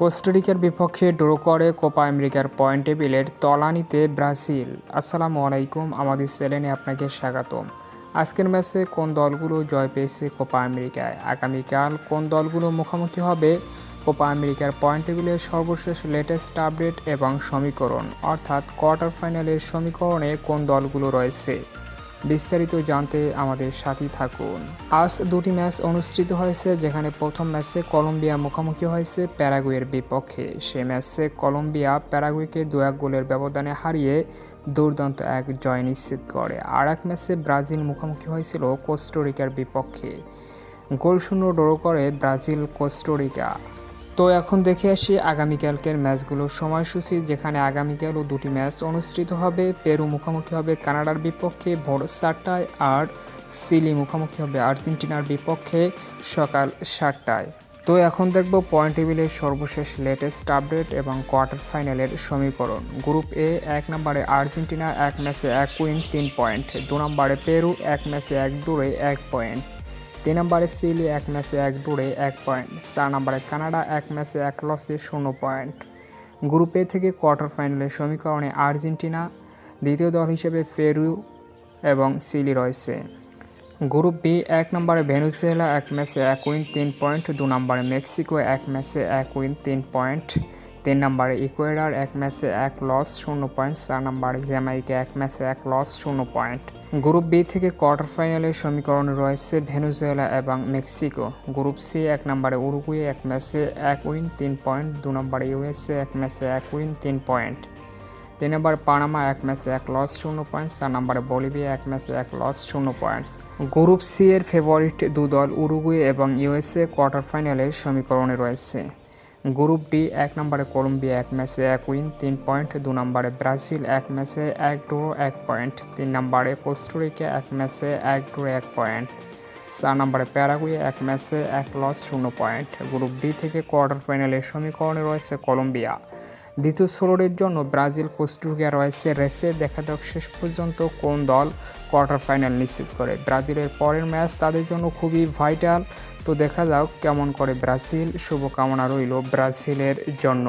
কোস্টারিকার বিপক্ষে ড্র করে কোপা আমেরিকার পয়েন্ট টেবিলের তলানিতে ব্রাজিল। আসসালামু আলাইকুম, আমাদের চ্যানেলে আপনাকে স্বাগতম। আজকের ম্যাচে কোন দলগুলো জয় পেয়েছে কোপা আমেরিকায়? আগামীকাল কোন দলগুলো মুখোমুখি হবে? কোপা আমেরিকার পয়েন্ট টেবিলের সর্বশেষ লেটেস্ট আপডেট এবং সমীকরণ, অর্থাৎ কোয়ার্টার ফাইনালের সমীকরণে কোন দলগুলো রয়েছে? বিস্তারিত জানতে আমাদের সাথেই থাকুন। আজ দুটি ম্যাচ অনুষ্ঠিত হয়েছে, যেখানে প্রথম ম্যাচে কলম্বিয়া মুখোমুখি হয়েছে প্যারাগুয়ের বিপক্ষে। সে ম্যাচে কলম্বিয়া প্যারাগুয়েকে দু এক গোলের ব্যবধানে হারিয়ে দুর্দান্ত এক জয় নিশ্চিত করে। আর এক ম্যাচে ব্রাজিল মুখোমুখি হয়েছিল কোস্টোরিকার বিপক্ষে। গোল শূন্য ড্র করে ব্রাজিল কোস্টোরিকা। তো এখন দেখে আসি আগামীকালকের ম্যাচগুলোর সময়সূচি, যেখানে আগামীকালও দুটি ম্যাচ অনুষ্ঠিত হবে। পেরু মুখোমুখি হবে কানাডার বিপক্ষে ভোর সাতটায় আর সিলি মুখোমুখি হবে আর্জেন্টিনার বিপক্ষে সকাল সাতটায়। তো এখন দেখব পয়েন্ট টেবিলের সর্বশেষ লেটেস্ট আপডেট এবং কোয়ার্টার ফাইনালের সমীকরণ। গ্রুপ এ এক নম্বরে আর্জেন্টিনা, এক ম্যাচে এক উইন তিন পয়েন্ট দু নম্বরে পেরু, এক ম্যাচে এক দূরে এক পয়েন্ট তিন নম্বরে চিলি এক ম্যাচে এক ডুড়ে এক পয়েন্ট চার নম্বরে কানাডা এক ম্যাচে এক লসে শূন্য পয়েন্ট গ্রুপ এ থেকে কোয়ার্টার ফাইনালের সমীকরণে আর্জেন্টিনা, দ্বিতীয় দল হিসেবে পেরু এবং চিলি রয়েছে। গ্রুপ বি এক নম্বরে ভেনুজুয়েলা এক ম্যাচে এক উইন, তিন পয়েন্ট দু নম্বরে মেক্সিকো এক ম্যাচে এক উইন, তিন পয়েন্ট তিন নম্বরে ইকুয়েডার এক ম্যাচে এক লস শূন্য পয়েন্ট চার নম্বরে, জ্যামাইকা এক ম্যাচে এক লস শূন্য পয়েন্ট গ্রুপ বি থেকে কোয়ার্টার ফাইনালের সমীকরণ রয়েছে ভেনুজুয়েলা এবং মেক্সিকো। গ্রুপ সি এক নম্বরে, উরুগুয়ে এক ম্যাচে এক উইন তিন পয়েন্ট দু নম্বরে, ইউএসএ এক ম্যাচে এক উইন তিন পয়েন্ট তিন নম্বর, পানামা এক ম্যাচে এক লস শূন্য পয়েন্ট চার নম্বরে, বলিভিয়া এক ম্যাচে এক লস শূন্য পয়েন্ট গ্রুপ সি এর ফেভারিট দু দল উরুগুয়ে এবং ইউএসএ কোয়ার্টার ফাইনালের সমীকরণে রয়েছে। গ্রুপ ডি, এক নম্বরে কলম্বিয়া এক ম্যাচে এক উইন, তিন পয়েন্ট দু নম্বরে ব্রাজিল এক ম্যাচে এক ড্র, এক পয়েন্ট। তিন নম্বরে কোস্টোরিকা এক ম্যাচে এক ড্র, এক পয়েন্ট। চার নম্বরে প্যারাগুয়ে এক ম্যাচে এক লস, শূন্য পয়েন্ট। গ্রুপ ডি থেকে কোয়ার্টার ফাইনালের সমীকরণে রয়েছে কলম্বিয়া। দ্বিতীয় ষোলোরের জন্য ব্রাজিল, কোস্টোরিকা রয়েছে রেসে। দেখা যাক শেষ পর্যন্ত কোন দল কোয়ার্টার ফাইনাল নিশ্চিত করে। ব্রাজিলের পরের ম্যাচ তাদের জন্য খুবই ভাইটাল। তো দেখা যাক কেমন করে ব্রাজিল শুভকামনা রইল ব্রাজিলের জন্য।